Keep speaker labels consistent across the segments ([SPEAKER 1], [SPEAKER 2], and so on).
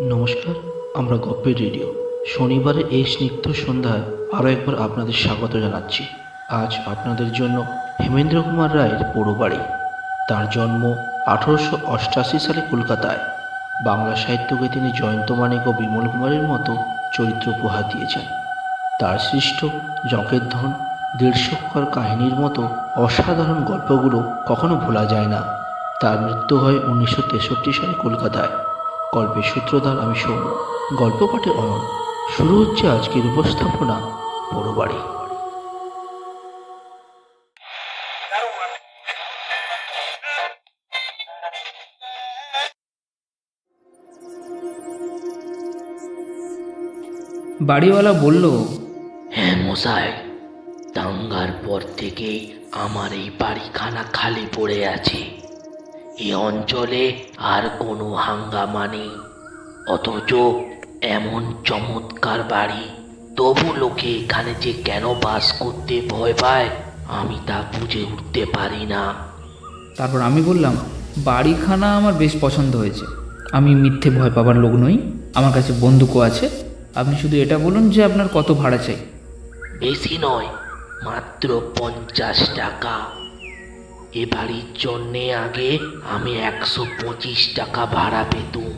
[SPEAKER 1] নমস্কার, আমরা গপ্পের রেডিও। শনিবারের এই স্নিগ্ধ সন্ধ্যায় আরও একবার আপনাদের স্বাগত জানাচ্ছি। আজ আপনাদের জন্য হেমেন্দ্র কুমার রায়ের পোড়ো বাড়ি। তার জন্ম আঠারোশো অষ্টাশি সালে কলকাতায়। বাংলা সাহিত্যকে তিনি জয়ন্ত মানিক ও বিমল কুমারের মতো চরিত্র উপহার দিয়েছেন। তার সৃষ্ট জকের ধন দেড়শোকর কাহিনীর মতো অসাধারণ গল্পগুলো কখনো ভোলা যায় না। তার মৃত্যু হয় উনিশশো তেষট্টি সালে কলকাতায়। গল্পের সূত্রধার আমি সৌম্য। গল্প পাঠে অয়ন শুরু হচ্ছে আজকের উপস্থাপনা বড় বাড়ি
[SPEAKER 2] বাড়িওয়ালা বলল
[SPEAKER 3] হ্যাঁ মশাই, দাঙ্গার পর থেকেই আমার এই বাড়িখানা খালি পড়ে আছে। এই অঞ্চলে আর কোনো হাঙ্গামা নেই। অথচ এমন চমৎকার বাড়ি। তবু লোকে এখানে যে কেন বাস করতে ভয় পায় আমি তা বুঝে উঠতে পারি না।
[SPEAKER 2] তারপর আমি বললাম বাড়িখানা আমার বেশ পছন্দ হয়েছে। আমি মিথ্যে ভয় পাবার লোক নই। আমার কাছে বন্দুকও আছে। আপনি শুধু এটা বলুন যে আপনার কত ভাড়া চাই।
[SPEAKER 3] বেশি নয় মাত্র পঞ্চাশ টাকা। এ বাড়ির জন্যে আগে আমি একশো পঁচিশ টাকা ভাড়া পেতুম।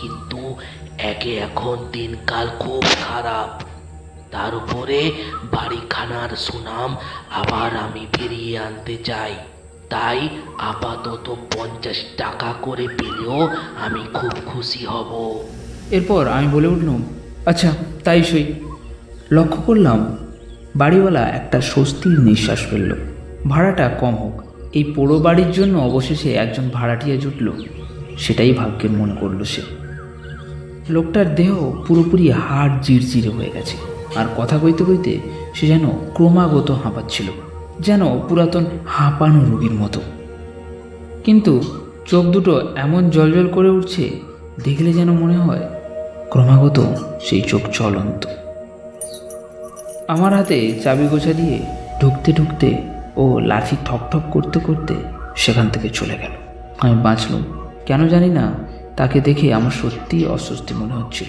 [SPEAKER 3] কিন্তু একে এখন দিনকাল খুব খারাপ। তার উপরে বাড়িখানার সুনাম আবার আমি ফিরিয়ে আনতে চাই। তাই আপাতত পঞ্চাশ টাকা করে পেলেও আমি খুব খুশি হব।
[SPEAKER 2] এরপর আমি বলে উঠলাম আচ্ছা তাই সই। লক্ষ্য করলাম, বাড়িওয়ালা একটা স্বস্তির নিঃশ্বাস ফেলল। ভাড়াটা কম হোক। এই পোড়ো বাড়ির জন্য অবশেষে একজন ভাড়াটিয়া জুটল। সেটাই ভাগ্যের মনে করল সে। লোকটার দেহ পুরোপুরি হাড় জিরজিরে হয়ে গেছে। আর কথা কইতে কইতে সে যেন ক্রমাগত হাঁপাচ্ছিল, যেন পুরাতন হাঁপানো রোগীর মতো। কিন্তু চোখ দুটো এমন জলজল করে উঠছে, দেখলে যেন মনে হয় ক্রমাগত সেই চোখ চলন্ত আমার হাতে চাবি গোছা দিয়ে ঢুকতে ঢুকতে ও লাঠি ঠক ঠক করতে করতে সেখান থেকে চলে গেল। আমি বাঁচলাম। কেন জানি না, তাকে দেখে আমার সত্যিই অস্বস্তি মনে হচ্ছিল।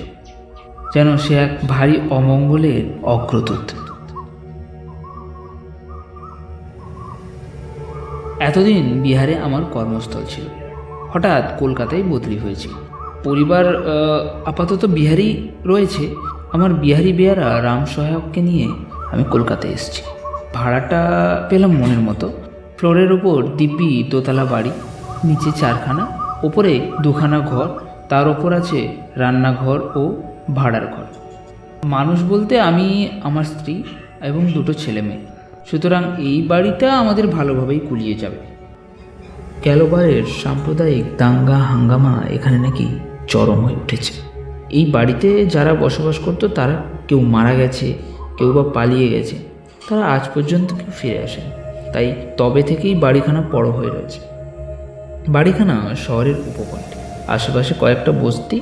[SPEAKER 2] যেন সে এক ভারী অমঙ্গলের অগ্রদূত। এতদিন বিহারে আমার কর্মস্থল ছিল। হঠাৎ কলকাতায় বদলি হয়েছে। পরিবার আপাতত বিহারি রয়েছে। আমার বিহারি বিহারা রাম সহায়ককে নিয়ে আমি কলকাতায় এসেছি। ভাড়াটা পেলাম মনের মতো। ফ্লোরের ওপর দিব্যি দোতলা বাড়ি, নিচে চারখানা, ওপরে দুখানা ঘর, তার ওপর আছে রান্নাঘর ও ভাড়ার ঘর। মানুষ বলতে আমি, আমার স্ত্রী এবং দুটো ছেলে মেয়ে। সুতরাং এই বাড়িটা আমাদের ভালোভাবেই কুলিয়ে যাবে। গেলবারের সাম্প্রদায়িক দাঙ্গা হাঙ্গামা এখানে নাকি চরম হয়ে উঠেছে। এই বাড়িতে যারা বসবাস করতো তারা কেউ মারা গেছে, কেউ বা পালিয়ে গেছে। তারা আজ পর্যন্ত কেউ ফিরে আসে তাই তবে থেকেই বাড়িখানা বড় হয়ে রয়েছে। বাড়িখানা শহরের উপকণ্ঠে। আশেপাশে কয়েকটা বস্তি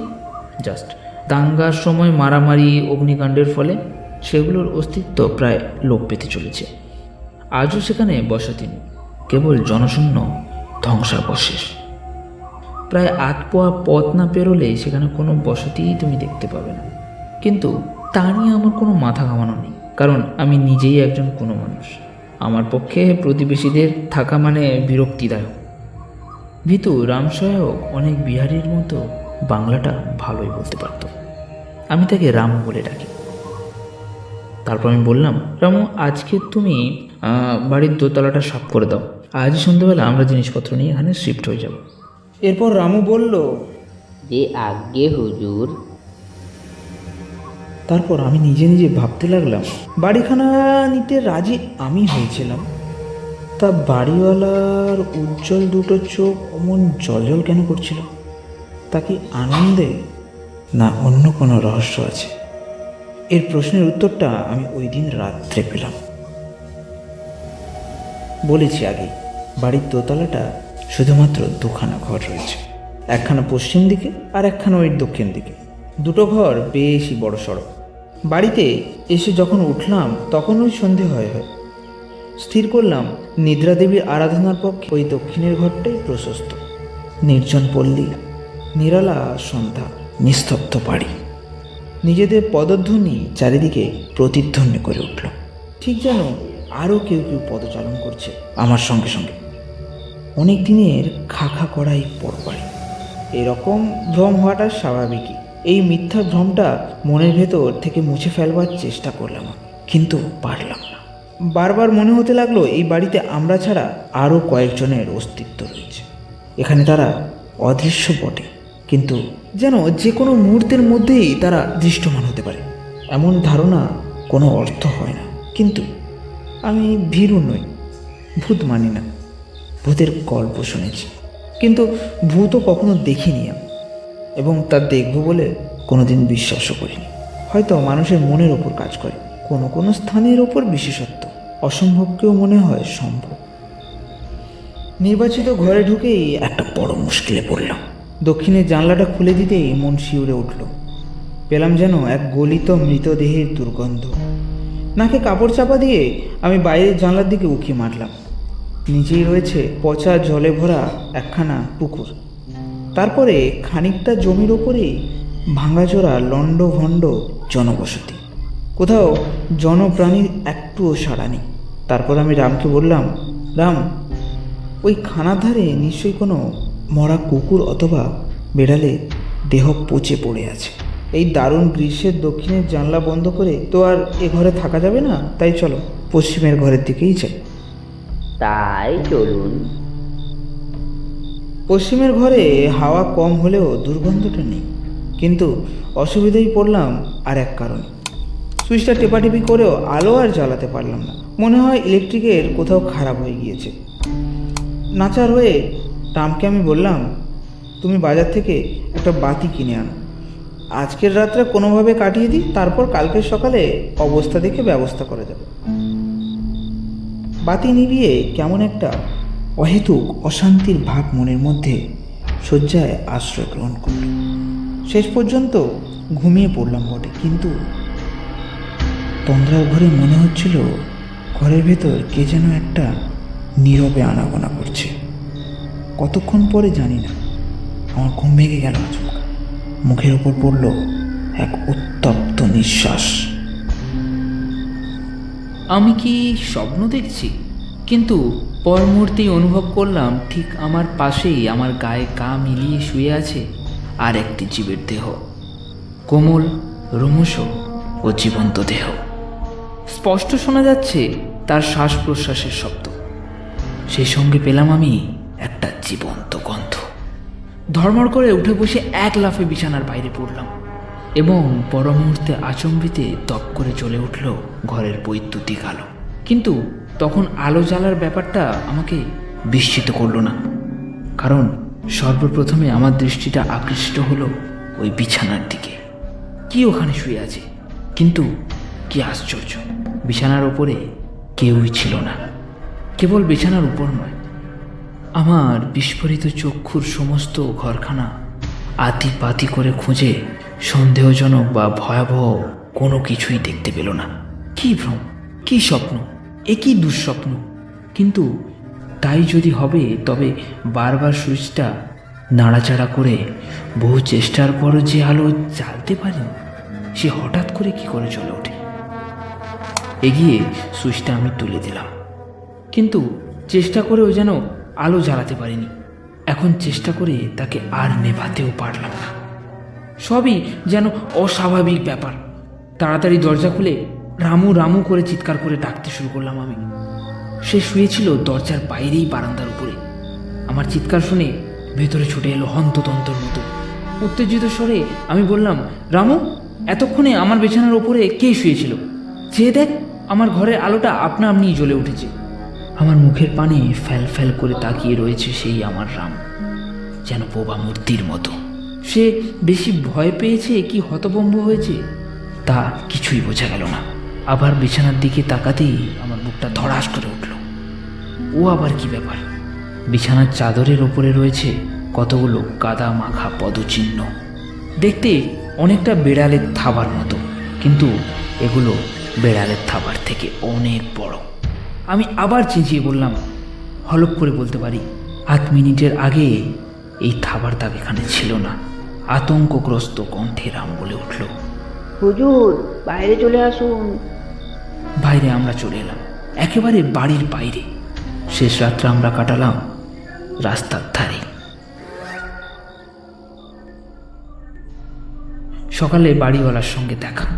[SPEAKER 2] জাস্ট দাঙ্গার সময় মারামারি, অগ্নিকাণ্ডের ফলে সেগুলোর অস্তিত্ব প্রায় লোপ পেতে চলেছে। আজও সেখানে বসতি নেই। কেবল জনশূন্য ধ্বংসাবশেষ। প্রায় আট পোয়া পথ না পেরোলে সেখানে কোনো বসতিই তুমি দেখতে পাবে না। কিন্তু তা নিয়ে আমার কোনো মাথা ঘামানো নেই। কারণ আমি নিজেই একজন কোনো মানুষ। আমার পক্ষে প্রতিবেশীদের থাকা মানে বিরক্তিদায়ক। ভিতু রামসহায়ক অনেক বিহারীর মতো বাংলাটা ভালোই বলতে পারত। আমি তাকে রামু বলে ডাকি। তারপর আমি বললাম রামু আজকে তুমি বাড়ির দোতলাটা সাফ করে দাও। আজই সন্ধ্যাবেলা আমরা জিনিসপত্র নিয়ে এখানে শিফট হয়ে যাব। এরপর রামু বলল
[SPEAKER 4] যে আজ্ঞে হুজুর
[SPEAKER 2] তারপর আমি নিজে নিজে ভাবতে লাগলাম, বাড়িখানা নিতে রাজি আমি হয়েছিলাম। তা বাড়িওয়ালার উজ্জ্বল দুটো চোখ অমন জলজল কেন করছিল? তা কি আনন্দে না অন্য কোনো রহস্য আছে? এর প্রশ্নের উত্তরটা আমি ওই দিন রাত্রে পেলাম। বলেছি আগে, বাড়ির দোতলাটা শুধুমাত্র দুখানা ঘর রয়েছে, একখানা পশ্চিম দিকে আর একখানা ওই দক্ষিণ দিকে। দুটো ঘর বেশি বড় সড়ো বাড়িতে এসে যখন উঠলাম, তখন ওই সন্ধে হয় হয়। স্থির করলাম, নিদ্রা দেবীর আরাধনার পক্ষে ওই দক্ষিণের ঘরটাই প্রশস্ত। নির্জন পল্লী, নিরালা সন্ধ্যা, নিস্তব্ধ বাড়ি। নিজেদের পদধ্বনি চারিদিকে প্রতিধ্বনি করে উঠল। ঠিক যেন আরও কেউ কেউ পদচালন করছে আমার সঙ্গে সঙ্গে। অনেক দিনের খাখা করা এই পরবাড়ি এরকম ভ্রম হওয়াটা স্বাভাবিকই। এই মিথ্যা ভ্রমটা মনের ভেতর থেকে মুছে ফেলবার চেষ্টা করলাম কিন্তু পারলাম না। বারবার মনে হতে লাগল এই বাড়িতে আমরা ছাড়া আরও কয়েকজনের অস্তিত্ব রয়েছে। এখানে তারা অদৃশ্য বটে, কিন্তু যেন যে কোনো মুহূর্তের মধ্যেই তারা দৃষ্টমান হতে পারে। এমন ধারণা কোনো অর্থ হয় না, কিন্তু আমি ভীরু নই, ভূত মানি না, ভূতের গল্প শুনেছি। কিন্তু ভূতও কখনো দেখিনি আমি। এবং তা দেখব বলে কোনোদিন বিশ্বাসও করিনি। হয়তো মানুষের মনের ওপর কাজ করে। কোনো কোনো স্থানের ওপর বিশেষত্ব। অসম্ভবকেও মনে হয় সম্ভব। নির্বাচিত ঘরে ঢুকেই একটা বড় মুশকিলে পড়লাম। দক্ষিণের জানলাটা খুলে দিতেই মন শিউরে উঠল। পেলাম যেন এক গলিত মৃতদেহের দুর্গন্ধ। নাকে কাপড় চাপা দিয়ে আমি বাইরের জানলার দিকে উঁকি মারলাম। নিচেই রয়েছে পচা জলে ভরা একখানা পুকুর। তারপরে খানিকটা জমির ওপরেই ভাঙাচোরা লণ্ডভণ্ড জনবসতি। কোথাও জনপ্রাণীর একটুও সাড়া নেই। তারপর আমি রামকে বললাম, রাম, ওই খানার ধারে নিশ্চয়ই কোনো মরা কুকুর অথবা বেড়ালে দেহ পচে পড়ে আছে। এই দারুণ গ্রীষ্মের দক্ষিণের জানলা বন্ধ করে তো আর এ ঘরে থাকা যাবে না? তাই চলো, পশ্চিমের ঘরের দিকেই যাই।
[SPEAKER 4] তাই চলুন।
[SPEAKER 2] পশ্চিমের ঘরে হাওয়া কম হলেও দুর্গন্ধটা নেই। কিন্তু অসুবিধায় পড়লাম আর এক কারণে। সুইচটা টেপাটেপি করেও আলো আর জ্বালাতে পারলাম না। মনে হয় ইলেকট্রিকের কোথাও খারাপ হয়ে গিয়েছে। নাচার হয়ে টামকে আমি বললাম, তুমি বাজার থেকে একটা বাতি কিনে আনো। আজকের রাতটা কোনোভাবে কাটিয়ে দিই, তারপর কালকের সকালে অবস্থা দেখে ব্যবস্থা করা যাবে বাতি নিভিয়ে কেমন একটা অহেতুক অশান্তির ভাব মনের মধ্যে শয্যায় আশ্রয় গ্রহণ করল। শেষ পর্যন্ত ঘুমিয়ে পড়লাম বটে, কিন্তু তন্দ্রার ঘরে মনে হচ্ছিল ঘরের ভেতর কে যেন একটা নীরবে আনাগোনা করছে। কতক্ষণ পরে জানি না, আমার ঘুম ভেঙে গেল আচমকা। মুখের ওপর পড়ল এক উত্তপ্ত নিঃশ্বাস। আমি কি স্বপ্ন দেখছি? কিন্তু পর মুহূর্তেই অনুভব করলাম ঠিক আমার পাশেই আমার গায়ে গা মিলিয়ে শুয়ে আছে আর একটি জীবের দেহ। কোমল রুমুষ ও জীবন্ত দেহ। স্পষ্ট শোনা যাচ্ছে তার শ্বাস প্রশ্বাসের শব্দ। সেই সঙ্গে পেলাম আমি একটা জীবন্ত গন্ধ। ধর্মর করে উঠে বসে এক লাফে বিছানার বাইরে পড়লাম এবং পর মুহূর্তে আচম্বিতে দপ করে চলে উঠল ঘরের বৈদ্যুতিক আলো। কিন্তু তখন আলো জ্বালার ব্যাপারটা আমাকে বিস্মিত করল না। কারণ সর্বপ্রথমে আমার দৃষ্টিটা আকৃষ্ট হলো ওই বিছানার দিকে। কি ওখানে শুয়ে আছে? কিন্তু কি আশ্চর্য, বিছানার ওপরে কেউই ছিল না। কেবল বিছানার উপর নয়, আমার বিস্ফোরিত চক্ষুর সমস্ত ঘরখানা আতি পাতি করে খুঁজে সন্দেহজনক বা ভয়াবহ কোনো কিছুই দেখতে পেল না। কি ভ্রম, কি স্বপ্ন? এ কি দুঃস্বপ্ন। কিন্তু তাই যদি হবে, তবে বারবার সুইচটা নাড়াচাড়া করে বহু চেষ্টার পরও যে আলো জ্বালতে পারেন সে হঠাৎ করে কি করে চলে ওঠে? এগিয়ে সুইচটা আমি তুলে দিলাম। কিন্তু চেষ্টা করেও যেন আলো জ্বালাতে পারিনি। এখন চেষ্টা করে তাকে আর নেভাতেও পারলাম না। সবই যেন অস্বাভাবিক ব্যাপার। তাড়াতাড়ি দরজা খুলে রামু রামু করে চিৎকার করে ডাকতে শুরু করলাম আমি। সে শুয়েছিল দরজার বাইরেই বারান্দার উপরে। আমার চিৎকার শুনে ভেতরে ছুটে এলো হন্ততন্তর মতো। উত্তেজিত স্বরে আমি বললাম, রামু, এতক্ষণে আমার বিছানার ওপরে কে শুয়েছিল? চেয়ে দেখ, আমার ঘরের আলোটা আপনা আপনিই জ্বলে উঠেছে। আমার মুখের পানে ফ্যাল ফ্যাল করে তাকিয়ে রয়েছে সেই আমার রাম, যেন বোবা মূর্তির মতো। সে বেশি ভয় পেয়েছে কি হতভম্ব হয়েছে তা কিছুই বোঝা গেল না। আবার বিছানার দিকে তাকাতেই আমার বুকটা ধড়াস করে উঠল। ও আবার কি ব্যাপার? বিছানার চাদরের ওপরে রয়েছে কতগুলো কাদা মাখা পদচিহ্ন। দেখতে অনেকটা বেড়ালের থাবার মতো, কিন্তু এগুলো বেড়ালের থাবার থেকে অনেক বড়। আমি আবার চেঁচিয়ে বললাম, হলপ করে বলতে পারি আধ মিনিটের আগে এই থাবার দাগ এখানে ছিল না। আতঙ্কগ্রস্ত কণ্ঠে রাম বলে উঠল,
[SPEAKER 4] হুজুর, বাইরে চলে আসুন।
[SPEAKER 2] বাইরে আমরা চলে এলাম। একেবারে বাড়ির বাইরে। শেষ রাত্রে আমরা কাটালাম রাস্তার ধারে। সকালে বাড়িওয়ালার সঙ্গে দেখা।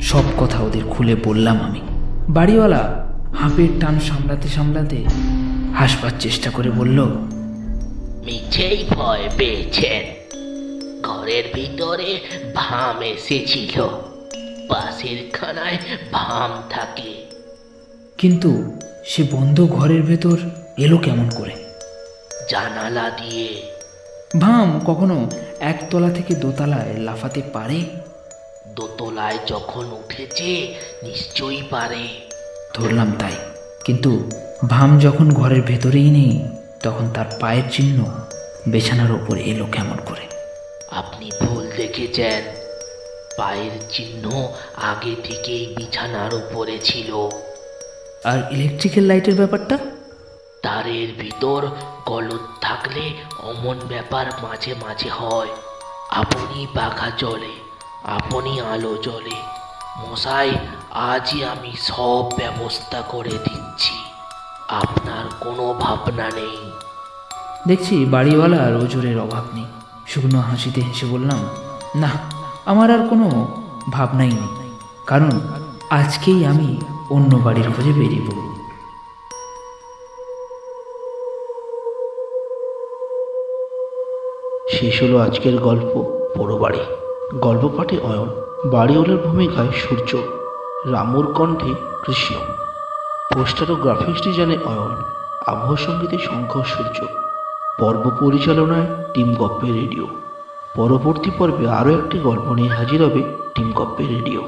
[SPEAKER 2] সব কথা ওদের খুলে বললাম আমি। বাড়িওয়ালা হাঁপের টান সামলাতে সামলাতে হাসবার চেষ্টা করে বলল,
[SPEAKER 3] মিছেই ভয় পেয়েছেন। ঘরের ভিতরে ভাম এসেছিল। পাশের খানায় ভাম থাকে।
[SPEAKER 2] কিন্তু সে বন্ধ ঘরের ভেতর এলো কেমন করে?
[SPEAKER 3] জানালা দিয়ে।
[SPEAKER 2] ভাম কখনো একতলা থেকে দোতলায় লাফাতে পারে?
[SPEAKER 3] দোতলায় যখন উঠেছে নিশ্চয়ই পারে।
[SPEAKER 2] ধরলাম তাই। কিন্তু ভাম যখন ঘরের ভেতরেই নেই তখন তার পায়ের চিহ্ন বিছানার ওপর এলো কেমন করে?
[SPEAKER 3] আপনি ভুল দেখেছেন। পায়ের চিহ্ন আগে থেকেই বিছানার উপরে ছিল।
[SPEAKER 2] আর ইলেকট্রিক্যাল লাইটের ব্যাপারটা?
[SPEAKER 3] তারের ভিতর গলদ থাকলে অমন ব্যাপার মাঝে মাঝে হয়। আপনি পাখা চলে আপনি আলো জ্বলে মশাই আজই আমি সব ব্যবস্থা করে দিচ্ছি। আপনার কোনো ভাবনা নেই।
[SPEAKER 2] দেখছি বাড়িওয়ালা আর ওজোরের অভাব নেই। শুকনো হাসিতে হেসে বললাম না আমার আর কোনো ভাবনাই নেই। কারণ আজকেই আমি অন্য বাড়ির খোঁজে বেরিয়ে পড়ব।
[SPEAKER 1] শেষ হলো আজকের গল্প বড় বাড়ি। গল্প পাঠে অয়ন বাড়িওয়ালার ভূমিকায় সূর্য, রামুর কণ্ঠে কৃষ্ণ। পোস্টার ও গ্রাফিক্স ডিজাইনে অয়ন আবহ সঙ্গীতে শঙ্কর সূর্য। পর্ব পরিচালনায় টিম গপ্পে রেডিও। পরবর্তী পর্বে আরও একটি গল্প নিয়ে হাজির হবে টিম গপ্পে রেডিও।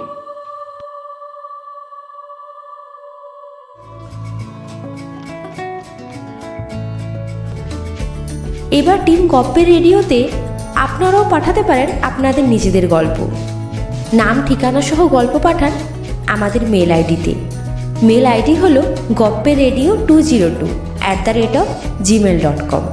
[SPEAKER 5] এবার টিম গপ্পের রেডিওতে আপনারাও পাঠাতে পারেন আপনাদের নিজেদের গল্প। নাম, ঠিকানা সহ গল্প পাঠান আমাদের মেল আইডিতে। মেল আইডি হলো Goppe radio two zero two at the rate of Gmail dot com.